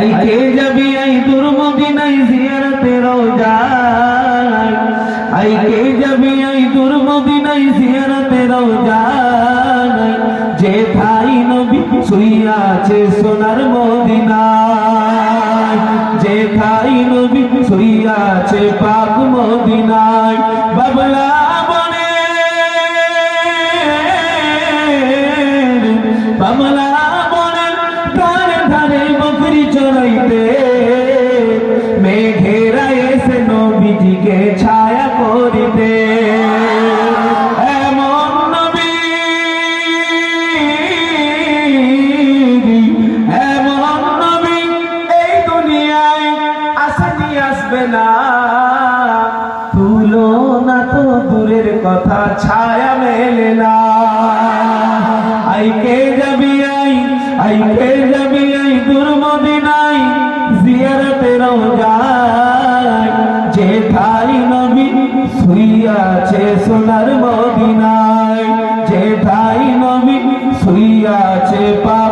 I K যাবি I দূর মদিনাই জিয়ারতে রোজায় আই কে যাবি আই দূর মদিনাই জিয়ারতে রোজায় যে ঠাই নবী শুইয়া আছে সোনার মদিনায় যে ঠাই নবী শুইয়া আছে পাক মদিনায় বাবলা বনে বাবলা নবীজিকে ছায়া করিতে। এমন নবী এমন নবী এই দুনিয়ায় আসেনি, আসবে না। তুলনা তো দূরের কথা, ছায়া মেলে না। আই কে যাবি আই আই কে যাবি আই দূর মদিনাই জিয়ারতে রোজায় যে ঠাই নবী শুইয়াছে সোনার মদিনায়। যে ঠাই নবী শুইয়াছে পা